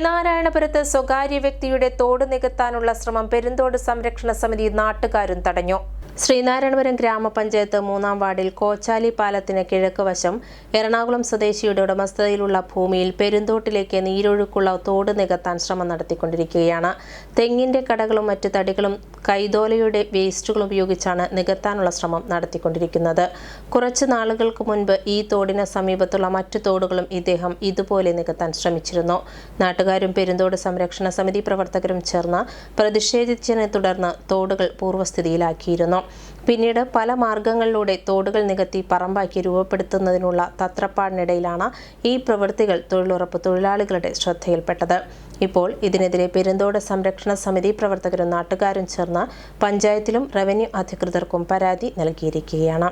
ശ്രീനാരായണപുരത്ത് സ്വകാര്യ വ്യക്തിയുടെ തോട് നികത്താനുള്ള ശ്രമം പെരുന്തോട് സംരക്ഷണ സമിതി നാട്ടുകാരും തടഞ്ഞു. ശ്രീനാരായണപുരം ഗ്രാമപഞ്ചായത്ത് മൂന്നാം വാർഡിൽ കോച്ചാലി പാലത്തിന് കിഴക്ക് വശം എറണാകുളം സ്വദേശിയുടെ ഉടമസ്ഥതയിലുള്ള ഭൂമിയിൽ പെരുന്തോട്ടിലേക്ക് നീരൊഴുക്കുള്ള തോട് നികത്താൻ ശ്രമം നടത്തിക്കൊണ്ടിരിക്കുകയാണ്. തെങ്ങിന്റെ കടകളും മറ്റ് തടികളും കൈതോലയുടെ വേസ്റ്റുകളും ഉപയോഗിച്ചാണ് നികത്താനുള്ള ശ്രമം നടത്തിക്കൊണ്ടിരിക്കുന്നത്. കുറച്ച് നാളുകൾക്ക് മുൻപ് ഈ തോടിന് സമീപത്തുള്ള മറ്റു തോടുകളും ഇദ്ദേഹം ഇതുപോലെ നികത്താൻ ശ്രമിച്ചിരുന്നു. നാട്ടുകാരും പെരുന്തോട് സംരക്ഷണ സമിതി പ്രവർത്തകരും ചേർന്ന് പ്രതിഷേധിച്ചതിനെ തുടർന്ന് തോടുകൾ പൂർവസ്ഥിതിയിലാക്കിയിരുന്നു പിന്നീട് പല മാർഗങ്ങളിലൂടെ തോടുകൾ നികത്തി പറമ്പാക്കി രൂപപ്പെടുത്തുന്നതിനുള്ള തത്രപ്പാടിനിടയിലാണ് ഈ പ്രവൃത്തികൾ തൊഴിലുറപ്പ് തൊഴിലാളികളുടെ ശ്രദ്ധയിൽപ്പെട്ടത്. ഇപ്പോൾ ഇതിനെതിരെ പെരുന്തോട് സംരക്ഷണ സമിതി പ്രവർത്തകരും നാട്ടുകാരും ചേർന്ന് പഞ്ചായത്തിലും റവന്യൂ അധികൃതർക്കും പരാതി നൽകിയിരിക്കുകയാണ്.